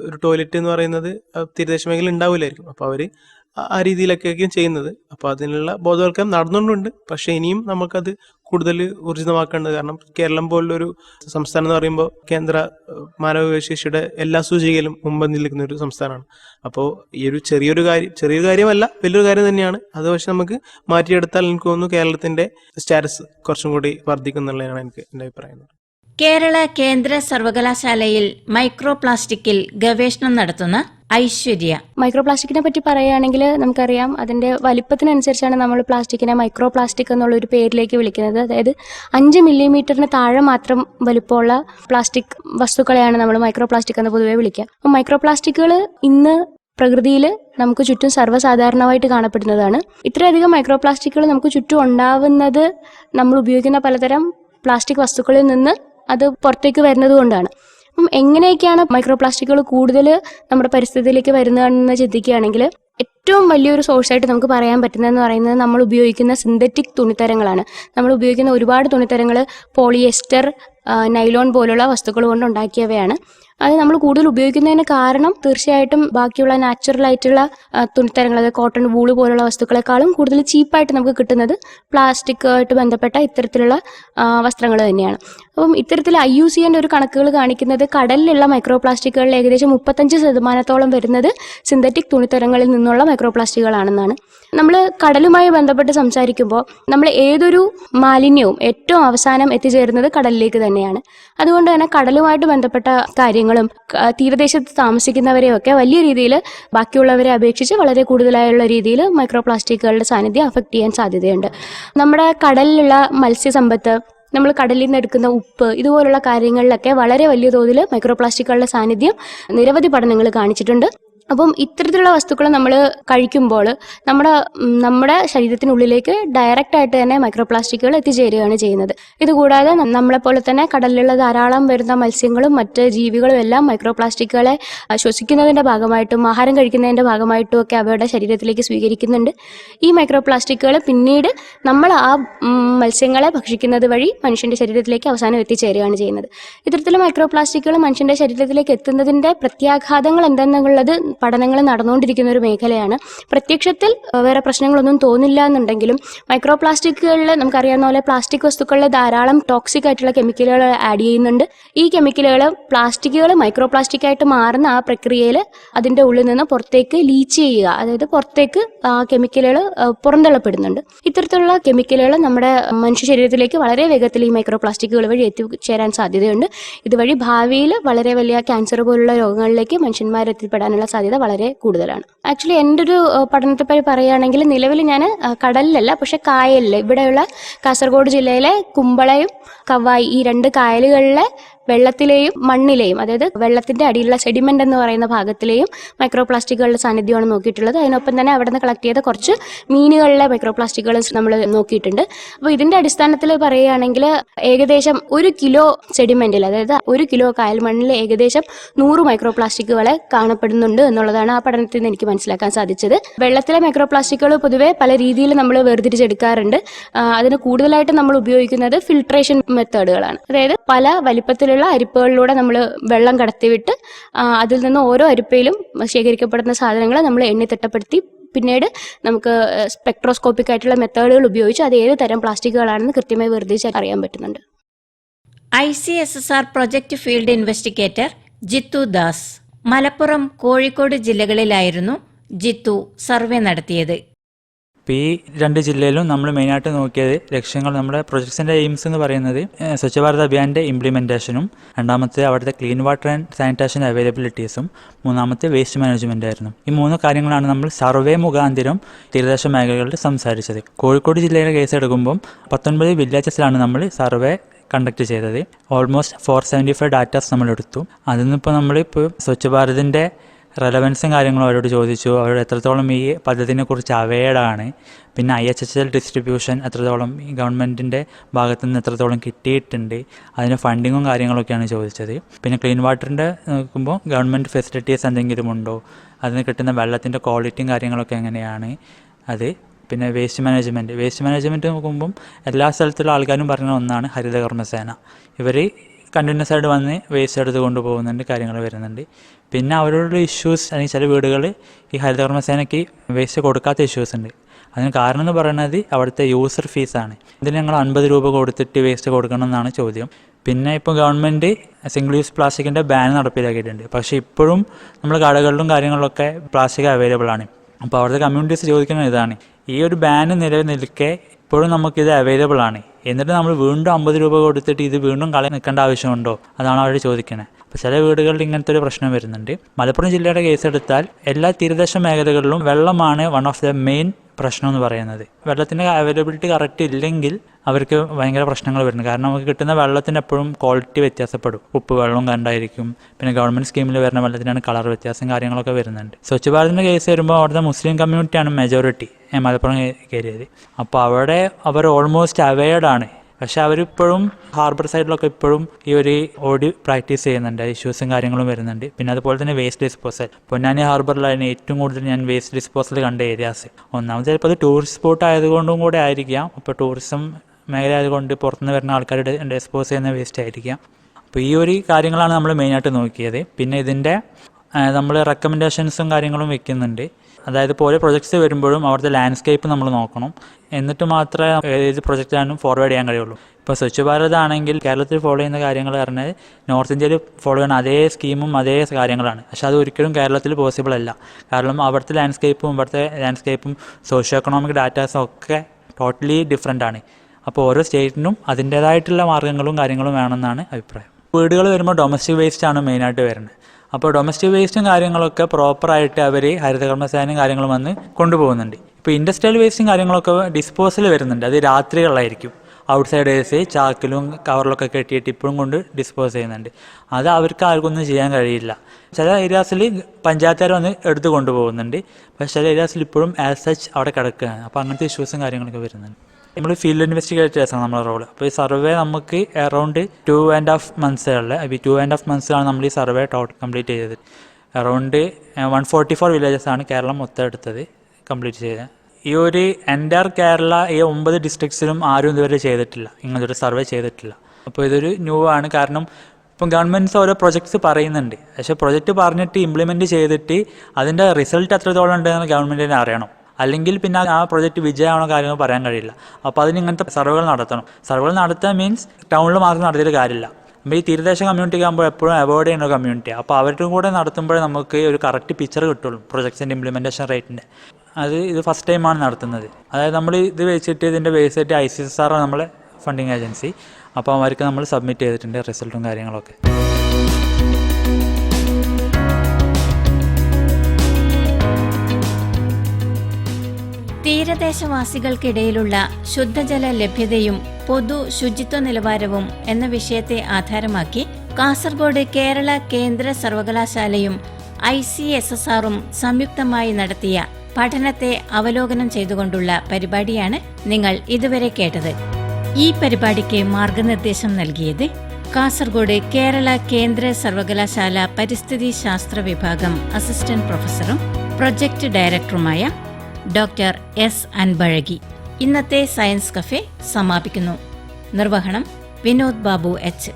ഒരു ടോയ്ലറ്റ് എന്ന് പറയുന്നത് തീരദേശ മേഖല ഉണ്ടാവില്ലായിരിക്കും. അപ്പോൾ അവർ ആ രീതിയിലൊക്കെയായിരിക്കും ചെയ്യുന്നത്. അപ്പോൾ അതിനുള്ള ബോധവൽക്കരണം നടന്നുകൊണ്ടുണ്ട്. പക്ഷേ ഇനിയും നമുക്കത് കൂടുതൽ ഊർജിതമാക്കേണ്ടത് കാരണം കേരളം പോലുള്ളൊരു സംസ്ഥാനം എന്ന് പറയുമ്പോൾ കേന്ദ്ര ഏഹ്, മാനവവിഭവശേഷിയുടെ എല്ലാ സൂചികയിലും മുമ്പന്തിൽ നിൽക്കുന്ന ഒരു സംസ്ഥാനമാണ്. അപ്പോൾ ഈ ഒരു ചെറിയൊരു കാര്യം ചെറിയൊരു കാര്യമല്ല വലിയൊരു കാര്യം തന്നെയാണ്. അത് പക്ഷെ നമുക്ക് മാറ്റിയെടുത്താൽ എനിക്ക് തോന്നുന്നു കേരളത്തിന്റെ സ്റ്റാറ്റസ് കുറച്ചും കൂടി വർദ്ധിക്കും എന്നുള്ളതാണ് എനിക്ക് എന്റെ അഭിപ്രായം. കേരള കേന്ദ്ര സർവകലാശാലയിൽ മൈക്രോ പ്ലാസ്റ്റിക്കിൽ ഗവേഷണം നടത്തുന്ന ഐശ്വര്യ. മൈക്രോ പ്ലാസ്റ്റിക്കിനെ പറ്റി പറയുകയാണെങ്കിൽ നമുക്കറിയാം അതിന്റെ വലിപ്പത്തിനനുസരിച്ചാണ് നമ്മൾ പ്ലാസ്റ്റിക്കിനെ മൈക്രോ പ്ലാസ്റ്റിക് എന്നുള്ള ഒരു പേരിലേക്ക് വിളിക്കുന്നത്. അതായത് അഞ്ച് മില്ലിമീറ്ററിന് താഴെ മാത്രം വലിപ്പമുള്ള പ്ലാസ്റ്റിക് വസ്തുക്കളെയാണ് നമ്മൾ മൈക്രോ പ്ലാസ്റ്റിക് എന്ന് പൊതുവെ വിളിക്കുക. അപ്പം മൈക്രോ പ്ലാസ്റ്റിക്കുകൾ ഇന്ന് പ്രകൃതിയിൽ നമുക്ക് ചുറ്റും സർവസാധാരണമായിട്ട് കാണപ്പെടുന്നതാണ്. ഇത്രയധികം മൈക്രോ പ്ലാസ്റ്റിക്കുകൾ നമുക്ക് ചുറ്റും ഉണ്ടാവുന്നത് നമ്മൾ ഉപയോഗിക്കുന്ന പലതരം പ്ലാസ്റ്റിക് വസ്തുക്കളിൽ നിന്ന് അത് പുറത്തേക്ക് വരുന്നത് കൊണ്ടാണ്. അപ്പം എങ്ങനെയൊക്കെയാണ് മൈക്രോ പ്ലാസ്റ്റിക്കുകൾ കൂടുതൽ നമ്മുടെ പരിസ്ഥിതിയിലേക്ക് വരുന്നതെന്ന് ചിന്തിക്കുകയാണെങ്കിൽ ഏറ്റവും വലിയൊരു സോഴ്സായിട്ട് നമുക്ക് പറയാൻ പറ്റുന്നതെന്ന് പറയുന്നത് നമ്മൾ ഉപയോഗിക്കുന്ന സിന്തറ്റിക് തുണിത്തരങ്ങളാണ്. നമ്മൾ ഉപയോഗിക്കുന്ന ഒരുപാട് തുണിത്തരങ്ങൾ പോളിയെസ്റ്റർ നൈലോൺ പോലുള്ള വസ്തുക്കൾ കൊണ്ട് ഉണ്ടാക്കിയവയാണ്. അത് നമ്മൾ കൂടുതൽ ഉപയോഗിക്കുന്നതിന് കാരണം തീർച്ചയായിട്ടും ബാക്കിയുള്ള നാച്ചുറൽ ആയിട്ടുള്ള തുണിത്തരങ്ങൾ അതായത് കോട്ടൺ വൂൾ പോലുള്ള വസ്തുക്കളെക്കാളും കൂടുതൽ ചീപ്പായിട്ട് നമുക്ക് കിട്ടുന്നത് പ്ലാസ്റ്റിക് ആയിട്ട് ബന്ധപ്പെട്ട ഇത്തരത്തിലുള്ള വസ്ത്രങ്ങൾ തന്നെയാണ്. അപ്പം ഇത്തരത്തിൽ ഐ യു സിന്റെ ഒരു കണക്കുകൾ കാണിക്കുന്നത് കടലിലുള്ള മൈക്രോ പ്ലാസ്റ്റിക്കുകളിൽ ഏകദേശം മുപ്പത്തഞ്ച് ശതമാനത്തോളം വരുന്നത് സിന്തറ്റിക് തുണിത്തരങ്ങളിൽ നിന്നുള്ള മൈക്രോ പ്ലാസ്റ്റിക്കുകളാണെന്നാണ് നമ്മൾ കടലുമായി ബന്ധപ്പെട്ട് സംസാരിക്കുമ്പോൾ നമ്മൾ ഏതൊരു മാലിന്യവും ഏറ്റവും അവസാനം എത്തിച്ചേരുന്നത് കടലിലേക്ക് തന്നെയാണ്. അതുകൊണ്ട് തന്നെ കടലുമായിട്ട് ബന്ധപ്പെട്ട കാര്യങ്ങളും തീരദേശത്ത് താമസിക്കുന്നവരെയൊക്കെ വലിയ രീതിയിൽ ബാക്കിയുള്ളവരെ അപേക്ഷിച്ച് വളരെ കൂടുതലായുള്ള രീതിയിൽ മൈക്രോ പ്ലാസ്റ്റിക്കുകളുടെ സാന്നിധ്യം അഫക്റ്റ് ചെയ്യാൻ സാധ്യതയുണ്ട്. നമ്മുടെ കടലിലുള്ള മത്സ്യസമ്പത്ത് നമ്മൾ കടലിൽ നിന്ന് എടുക്കുന്ന ഉപ്പ് ഇതുപോലുള്ള കാര്യങ്ങളിലൊക്കെ വളരെ വലിയ തോതിൽ മൈക്രോ പ്ലാസ്റ്റിക്കുകളുടെ സാന്നിധ്യം നിരവധി പഠനങ്ങൾ കാണിച്ചിട്ടുണ്ട്. അപ്പം ഇത്തരത്തിലുള്ള വസ്തുക്കൾ നമ്മൾ കഴിക്കുമ്പോൾ നമ്മുടെ നമ്മുടെ ശരീരത്തിനുള്ളിലേക്ക് ഡയറക്റ്റ് ആയിട്ട് തന്നെ മൈക്രോ പ്ലാസ്റ്റിക്കുകൾ എത്തിച്ചേരുകയാണ് ചെയ്യുന്നത്. ഇതുകൂടാതെ നമ്മളെ നമ്മളെപ്പോലെ തന്നെ കടലിലുള്ള ധാരാളം വരുന്ന മത്സ്യങ്ങളും മറ്റ് ജീവികളും എല്ലാം മൈക്രോ പ്ലാസ്റ്റിക്കുകളെ ആ, ശ്വസിക്കുന്നതിന്റെ ഭാഗമായിട്ടും ആഹാരം കഴിക്കുന്നതിന്റെ ഭാഗമായിട്ടും ഒക്കെ അവയുടെ ശരീരത്തിലേക്ക് സ്വീകരിക്കുന്നുണ്ട്. ഈ മൈക്രോ പ്ലാസ്റ്റിക്കുകൾ പിന്നീട് നമ്മൾ ആ മത്സ്യങ്ങളെ ഭക്ഷിക്കുന്നത് വഴി മനുഷ്യന്റെ ശരീരത്തിലേക്ക് അവസാനം എത്തിച്ചേരുകയാണ് ചെയ്യുന്നത്. ഇത്തരത്തിലുള്ള മൈക്രോ പ്ലാസ്റ്റിക്കുകൾ മനുഷ്യന്റെ ശരീരത്തിലേക്ക് എത്തുന്നതിന്റെ പ്രത്യാഘാതങ്ങൾ എന്തെന്നുള്ളത് പഠനങ്ങൾ നടന്നുകൊണ്ടിരിക്കുന്ന ഒരു മേഖലയാണ്. പ്രത്യക്ഷത്തിൽ വേറെ പ്രശ്നങ്ങളൊന്നും തോന്നില്ല എന്നുണ്ടെങ്കിലും മൈക്രോ പ്ലാസ്റ്റിക്കുകളിൽ നമുക്കറിയാവുന്ന പോലെ പ്ലാസ്റ്റിക് വസ്തുക്കളിൽ ധാരാളം ടോക്സിക് ആയിട്ടുള്ള കെമിക്കലുകൾ ആഡ് ചെയ്യുന്നുണ്ട്. ഈ കെമിക്കലുകൾ പ്ലാസ്റ്റിക്കുകൾ മൈക്രോ പ്ലാസ്റ്റിക് ആയിട്ട് മാറുന്ന ആ പ്രക്രിയയിൽ അതിന്റെ ഉള്ളിൽ നിന്ന് പുറത്തേക്ക് ലീച്ച് ചെയ്യുക. അതായത് പുറത്തേക്ക് ആ കെമിക്കലുകൾ പുറന്തള്ളപ്പെടുന്നുണ്ട്. ഇത്തരത്തിലുള്ള കെമിക്കലുകൾ നമ്മുടെ മനുഷ്യ ശരീരത്തിലേക്ക് വളരെ വേഗത്തിൽ ഈ മൈക്രോ പ്ലാസ്റ്റിക്കുകൾ വഴി എത്തിച്ചേരാൻ സാധ്യതയുണ്ട്. ഇതുവഴി ഭാവിയിൽ വളരെ വലിയ ക്യാൻസർ പോലുള്ള രോഗങ്ങളിലേക്ക് മനുഷ്യന്മാർ എത്തിപ്പെടാനുള്ള സാധ്യത വളരെ കൂടുതലാണ്. ആക്ച്വലി എന്റെ ഒരു പഠനത്തെ പറ്റി പറയുകയാണെങ്കിൽ നിലവിൽ ഞാൻ കടലിലല്ല പക്ഷെ കായലിൽ ഇവിടെയുള്ള കാസർഗോഡ് ജില്ലയിലെ കുമ്പളയും കവായി ഈ രണ്ട് കായലുകളിലെ വെള്ളത്തിലെയും മണ്ണിലെയും അതായത് വെള്ളത്തിന്റെ അടിയിലുള്ള സെഡിമെന്റ് എന്ന് പറയുന്ന ഭാഗത്തിലെയും മൈക്രോ പ്ലാസ്റ്റിക്കുകളുടെ സാന്നിധ്യമാണ് നോക്കിയിട്ടുള്ളത്. അതിനൊപ്പം തന്നെ അവിടെ നിന്ന് കളക്ട് ചെയ്ത കുറച്ച് മീനുകളിലെ മൈക്രോ പ്ലാസ്റ്റിക്കുകൾ നമ്മൾ നോക്കിയിട്ടുണ്ട്. അപ്പോൾ ഇതിന്റെ അടിസ്ഥാനത്തിൽ പറയുകയാണെങ്കിൽ ഏകദേശം ഒരു കിലോ സെഡിമെന്റിൽ അതായത് ഒരു കിലോ കായൽ മണ്ണിൽ ഏകദേശം നൂറ് മൈക്രോ പ്ലാസ്റ്റിക്കുകളെ കാണപ്പെടുന്നുണ്ട് എന്നുള്ളതാണ് ആ പഠനത്തിൽ നിന്ന് എനിക്ക് മനസ്സിലാക്കാൻ സാധിച്ചത്. വെള്ളത്തിലെ മൈക്രോ പ്ലാസ്റ്റിക്കുകൾ പൊതുവെ പല രീതിയിൽ നമ്മൾ വേർതിരിച്ചെടുക്കാറുണ്ട്. അതിന് കൂടുതലായിട്ട് നമ്മൾ ഉപയോഗിക്കുന്നത് ഫിൽട്രേഷൻ മെത്തേഡുകളാണ് അതായത് പല വലിപ്പത്തിലുള്ള അരിപ്പകളിലൂടെ നമ്മൾ വെള്ളം കടത്തിവിട്ട് അതിൽ നിന്ന് ഓരോ അരിപ്പയിലും ശേഖരിക്കപ്പെടുന്ന സാധനങ്ങൾ നമ്മൾ എണ്ണി തിട്ടപ്പെടുത്തി പിന്നീട് നമുക്ക് സ്പെക്ട്രോസ്കോപ്പിക് ആയിട്ടുള്ള മെത്തേഡുകൾ ഉപയോഗിച്ച് അത് ഏത് തരം പ്ലാസ്റ്റിക്കുകളാണെന്ന് കൃത്യമായി വേർതിരിച്ച് അറിയാൻ പറ്റുന്നുണ്ട്. I C S S R project field investigator Jithu Das. Malappuram Kozhikode ജില്ലകളിലായിരുന്നു Jithu survey നടത്തിയത്. ഇപ്പോൾ ഈ രണ്ട് ജില്ലയിലും നമ്മൾ മെയിനായിട്ട് നോക്കിയത് ലക്ഷ്യങ്ങൾ നമ്മുടെ പ്രൊജക്ട്സിന്റെ എയിംസ് എന്ന് പറയുന്നത് സ്വച്ഛ ഭാരത് അഭിയാന്റെ ഇംപ്ലിമെന്റേഷനും രണ്ടാമത്തെ അവിടുത്തെ ക്ലീൻ വാട്ടർ ആൻഡ് സാനിറ്റേഷൻ അവൈലബിലിറ്റീസും മൂന്നാമത്തെ വേസ്റ്റ് മാനേജ്മെന്റ് ആയിരുന്നു. ഈ മൂന്ന് കാര്യങ്ങളാണ് നമ്മൾ സർവേ മുഖാന്തിരം തീരദേശ മേഖലകളിൽ സംസാരിച്ചത്. കോഴിക്കോട് ജില്ലയിലെ കേസ് എടുക്കുമ്പം പത്തൊൻപത് വില്ലേജസിലാണ് നമ്മൾ സർവേ കണ്ടക്ട് ചെയ്തത്. Almost four seventy five datas നമ്മൾ എടുത്തു. അതിൽ നിന്നിപ്പോൾ നമ്മളിപ്പോൾ സ്വച്ഛ ഭാരതിന്റെ റെലവൻസും കാര്യങ്ങളും അവരോട് ചോദിച്ചു. അവരോട് എത്രത്തോളം ഈ പദ്ധതിനെ കുറിച്ച് അവയർഡാണ് പിന്നെ I H H L distribution എത്രത്തോളം ഈ ഗവൺമെന്റിന്റെ ഭാഗത്തു നിന്ന് എത്രത്തോളം കിട്ടിയിട്ടുണ്ട്. അതിന് ഫണ്ടിങ്ങും കാര്യങ്ങളൊക്കെയാണ് ചോദിച്ചത്. പിന്നെ ക്ലീൻ വാട്ടറിന്റെ നോക്കുമ്പോൾ ഗവൺമെന്റ് ഫെസിലിറ്റീസ് എന്തെങ്കിലും ഉണ്ടോ? അതിന് കിട്ടുന്ന വെള്ളത്തിന്റെ ക്വാളിറ്റിയും കാര്യങ്ങളൊക്കെ എങ്ങനെയാണ്? അത് പിന്നെ വേസ്റ്റ് മാനേജ്മെന്റ് വേസ്റ്റ് മാനേജ്മെന്റ് നോക്കുമ്പം എല്ലാ സ്ഥലത്തുള്ള ആൾക്കാരും പറയുന്ന ഒന്നാണ് ഹരിതകർമ്മസേന. ഇവർ കണ്ടിന്യൂസ് ആയിട്ട് വന്ന് വേസ്റ്റ് എടുത്ത് കൊണ്ടുപോകുന്നുണ്ട് കാര്യങ്ങൾ വരുന്നുണ്ട്. പിന്നെ അവരോടുള്ള ഇഷ്യൂസ് അല്ലെങ്കിൽ ചില വീടുകൾ ഈ ഹരിതകർമ്മസേനയ്ക്ക് വേസ്റ്റ് കൊടുക്കാത്ത ഇഷ്യൂസ് ഉണ്ട്. അതിന് കാരണം എന്ന് പറയുന്നത് അവിടുത്തെ യൂസർ ഫീസാണ് ഇതിന് ഞങ്ങൾ അൻപത് രൂപ കൊടുത്തിട്ട് വേസ്റ്റ് കൊടുക്കണം എന്നാണ് ചോദ്യം. പിന്നെ ഇപ്പോൾ ഗവൺമെന്റ് സിംഗിൾ യൂസ് പ്ലാസ്റ്റിക്കിന്റെ ബാൻ നടപ്പിലാക്കിയിട്ടുണ്ട്. പക്ഷേ ഇപ്പോഴും നമ്മൾ കടകളിലും കാര്യങ്ങളിലൊക്കെ പ്ലാസ്റ്റിക് അവൈലബിൾ ആണ്. അപ്പോൾ അവിടുത്തെ കമ്മ്യൂണിറ്റീസ് ചോദിക്കുന്നത് ഇതാണ്. ഈ ഒരു ബാൻ നിലവിൽ നിൽക്കെ ഇപ്പോഴും നമുക്കിത് അവൈലബിൾ ആണ്. എന്നിട്ട് നമ്മൾ വീണ്ടും അമ്പത് രൂപ കൊടുത്തിട്ട് ഇത് വീണ്ടും കളി നിൽക്കേണ്ട ആവശ്യമുണ്ടോ? അതാണ് അവർ ചോദിക്കുന്നത് അപ്പോൾ ചില വീടുകളിൽ ഇങ്ങനത്തെ ഒരു പ്രശ്നം വരുന്നുണ്ട്. മലപ്പുറം ജില്ലയുടെ കേസ് എടുത്താൽ എല്ലാ തീരദേശ മേഖലകളിലും വെള്ളമാണ് വൺ ഓഫ് ദ മെയിൻ പ്രശ്നം എന്ന് പറയുന്നത്. വെള്ളത്തിന്റെ അവൈലബിലിറ്റി കറക്റ്റ് ഇല്ലെങ്കിൽ അവർക്ക് ഭയങ്കര പ്രശ്നങ്ങൾ വരുന്നു കാരണം നമുക്ക് കിട്ടുന്ന വെള്ളത്തിന് എപ്പോഴും ക്വാളിറ്റി വ്യത്യാസപ്പെടും. ഉപ്പ് വെള്ളം കണ്ടായിരിക്കും പിന്നെ ഗവൺമെന്റ് സ്കീമിൽ വരുന്ന വെള്ളത്തിനാണ് കളർ വ്യത്യാസം കാര്യങ്ങളൊക്കെ വരുന്നുണ്ട്. സ്വച്ഛ് ഭാരതിന്റെ കേസ് വരുമ്പോൾ അവിടുത്തെ മുസ്ലിം കമ്മ്യൂണിറ്റിയാണ് മെജോറിറ്റി മലപ്പുറം ഏരിയയിൽ അപ്പോൾ അവിടെ അവർ ഓൾമോസ്റ്റ് അവയർഡാണ് പക്ഷെ അവരിപ്പോഴും ഹാർബർ സൈഡിലൊക്കെ ഇപ്പോഴും ഈ ഒരു ഓടി പ്രാക്ടീസ് ചെയ്യുന്നുണ്ട്. ഇഷ്യൂസും കാര്യങ്ങളും വരുന്നുണ്ട്. പിന്നെ അതുപോലെ തന്നെ വേസ്റ്റ് ഡിസ്പോസൽ. പൊന്നാനി ഹാർബറിലാണ് ഏറ്റവും കൂടുതൽ ഞാൻ വേസ്റ്റ് ഡിസ്പോസൽ കണ്ട ഏരിയാസ് ഒന്നാമത് ചിലപ്പോൾ അത് ടൂറിസ്റ്റ് സ്പോട്ട് ആയതുകൊണ്ടും കൂടെ ആയിരിക്കാം. അപ്പോൾ ടൂറിസം മേഖല ആയതുകൊണ്ട് പുറത്തുനിന്ന് വരുന്ന ആൾക്കാരുടെ ഡിസ്പോസ് ചെയ്യുന്ന വേസ്റ്റ് ആയിരിക്കാം. അപ്പോൾ ഈ ഒരു കാര്യങ്ങളാണ് നമ്മൾ മെയിനായിട്ട് നോക്കിയത്. പിന്നെ ഇതിന്റെ നമ്മൾ റെക്കമെൻഡേഷൻസും കാര്യങ്ങളും വെക്കുന്നുണ്ട്. അതായത് ഇപ്പോൾ ഓരോ പ്രൊജക്ട്സ് വരുമ്പോഴും അവിടുത്തെ ലാൻഡ്സ്കേപ്പ് നമ്മൾ നോക്കണം. എന്നിട്ട് മാത്രമേ ഏത് പ്രൊജക്റ്റാനും ഫോർവേഡ് ചെയ്യാൻ കഴിയുള്ളൂ. ഇപ്പോൾ സ്വച്ഛ് ഭാരത് ആണെങ്കിൽ കേരളത്തിൽ ഫോളോ ചെയ്യുന്ന കാര്യങ്ങൾ പറഞ്ഞാൽ നോർത്ത് ഇന്ത്യയിൽ ഫോളോ ചെയ്യുന്ന അതേ സ്കീമും അതേ കാര്യങ്ങളാണ്. പക്ഷേ അത് ഒരിക്കലും കേരളത്തിൽ പോസിബിൾ അല്ല. കാരണം അവിടുത്തെ ലാൻഡ്സ്കേപ്പും ഇവിടുത്തെ ലാൻഡ്സ്കേപ്പും സോഷ്യോ എക്കണോമിക് ഡാറ്റാസും ഒക്കെ ടോട്ടലി ഡിഫറെന്റ് ആണ്. അപ്പോൾ ഓരോ സ്റ്റേറ്റിനും അതിന്റേതായിട്ടുള്ള മാർഗങ്ങളും കാര്യങ്ങളും വേണമെന്നാണ് അഭിപ്രായം. വീടുകൾ വരുമ്പോൾ ഡൊമസ്റ്റിക് വേസ്റ്റ് ആണ് മെയിനായിട്ട് വരുന്നത്. അപ്പോൾ ഡൊമസ്റ്റിക് വേസ്റ്റും കാര്യങ്ങളൊക്കെ പ്രോപ്പറായിട്ട് അവർ ഹരിതകർമ്മസേനയും കാര്യങ്ങളും വന്ന് കൊണ്ടുപോകുന്നുണ്ട്. ഇപ്പോൾ ഇൻഡസ്ട്രിയൽ വേസ്റ്റും കാര്യങ്ങളൊക്കെ ഡിസ്പോസൽ വരുന്നുണ്ട്. അത് രാത്രികളിലായിരിക്കും. ഔട്ട് സൈഡേഴ്സ് ചാക്കിലും കവറിലൊക്കെ കെട്ടിയിട്ട് ഇപ്പോഴും കൊണ്ട് ഡിസ്പോസ് ചെയ്യുന്നുണ്ട്. അത് അവർക്ക് ആർക്കൊന്നും ചെയ്യാൻ കഴിയില്ല. ചില ഏരിയാസിൽ പഞ്ചായത്തുകാർ വന്ന് എടുത്തു കൊണ്ടുപോകുന്നുണ്ട്. പക്ഷേ ചില ഏരിയാസിൽ ഇപ്പോഴും ആസ് സച്ച് അവിടെ കിടക്കുകയാണ്. അപ്പോൾ അങ്ങനത്തെ ഇഷ്യൂസും കാര്യങ്ങളൊക്കെ വരുന്നുണ്ട്. നമ്മൾ ഫീൽഡ് ഇൻവെസ്റ്റിഗേറ്റേഴ്സാണ് നമ്മുടെ റോൾ അപ്പോൾ ഈ സർവേ നമുക്ക് അറൗണ്ട് ടു ആൻഡ് ഹാഫ് മന്ത്സുകളിൽ അപ്പോൾ ടു ആൻഡ് ഹാഫ് മന്ത്സാണ് നമ്മൾ ഈ സർവേ ടോട്ട് കംപ്ലീറ്റ് ചെയ്തത്. Around one forty four villages ആണ് കേരളം മൊത്തം എടുത്തത് കംപ്ലീറ്റ് ചെയ്തത്. ഈ ഒരു എന്റയർ കേരള ഈ ഒമ്പത് ഡിസ്ട്രിക്ട്സിലും ആരും ഇതുവരെ ചെയ്തിട്ടില്ല. ഇങ്ങനത്തെ ഒരു സർവേ ചെയ്തിട്ടില്ല. അപ്പോൾ ഇതൊരു ന്യൂ ആണ്. കാരണം ഇപ്പം ഗവൺമെന്റ്സ് ഓരോ പ്രൊജക്ട്സ് പറയുന്നുണ്ട്. പക്ഷേ പ്രൊജക്റ്റ് പറഞ്ഞിട്ട് ഇംപ്ലിമെന്റ് ചെയ്തിട്ട് അതിന്റെ റിസൾട്ട് എത്രത്തോളം ഉണ്ടെന്ന് ഗവൺമെന്റിനെ അറിയണം. അല്ലെങ്കിൽ പിന്നെ ആ പ്രോജക്റ്റ് വിജയമാണോ കാര്യങ്ങൾ പറയാൻ കഴിയില്ല. അപ്പോൾ അതിന് ഇങ്ങനത്തെ സർവേകൾ നടത്തണം. സർവേകൾ നടത്തുക മീൻസ് ടൗണിൽ മാത്രം നടത്തിയിട്ട് കാര്യമില്ല. നമ്മൾ ഈ തീരദേശ കമ്മ്യൂണിറ്റി ആകുമ്പോൾ എപ്പോഴും അവോയ്ഡ് ചെയ്യുന്ന കമ്മ്യൂണിറ്റി അപ്പോൾ അവരുടെ കൂടെ നടത്തുമ്പോഴേ നമുക്ക് ഒരു കറക്റ്റ് പിക്ചർ കിട്ടുള്ളൂ പ്രൊജക്ട്സിന്റെ ഇംപ്ലിമെന്റേഷൻ റേറ്റിന്റെ അത് ഇത് ഫസ്റ്റ് ടൈമാണ് നടത്തുന്നത്. അതായത് നമ്മൾ ഇത് വെച്ചിട്ട് ഇതിന്റെ ബേസ് ആയിട്ട് ഐ സി എസ് ആർ നമ്മളെ ഫണ്ടിങ് ഏജൻസി അപ്പോൾ അവർക്ക് നമ്മൾ സബ്മിറ്റ് ചെയ്തിട്ടുണ്ട് റിസൾട്ടും കാര്യങ്ങളൊക്കെ. തീരദേശവാസികൾക്കിടയിലുള്ള ശുദ്ധജല ലഭ്യതയും പൊതു ശുചിത്വ നിലവാരവും എന്ന വിഷയത്തെ ആധാരമാക്കി കാസർഗോഡ് കേരള കേന്ദ്ര സർവകലാശാലയും ഐ സി എസ് എസ് ആറും സംയുക്തമായി നടത്തിയ പഠനത്തെ അവലോകനം ചെയ്തുകൊണ്ടുള്ള പരിപാടിയാണ് നിങ്ങൾ ഇതുവരെ കേട്ടത്. ഈ പരിപാടിക്ക് മാർഗനിർദ്ദേശം നൽകിയത് കാസർഗോഡ് കേരള കേന്ദ്ര സർവകലാശാല പരിസ്ഥിതി ശാസ്ത്ര വിഭാഗം അസിസ്റ്റന്റ് പ്രൊഫസറും പ്രൊജക്ട് ഡയറക്ടറുമായ ഡോക്ടർ എസ് അൻപഴകി. ഇന്നത്തെ സയൻസ് കഫേ സമാപിക്കുന്നു. നിർവഹണം വിനോദ് ബാബു എച്ച്.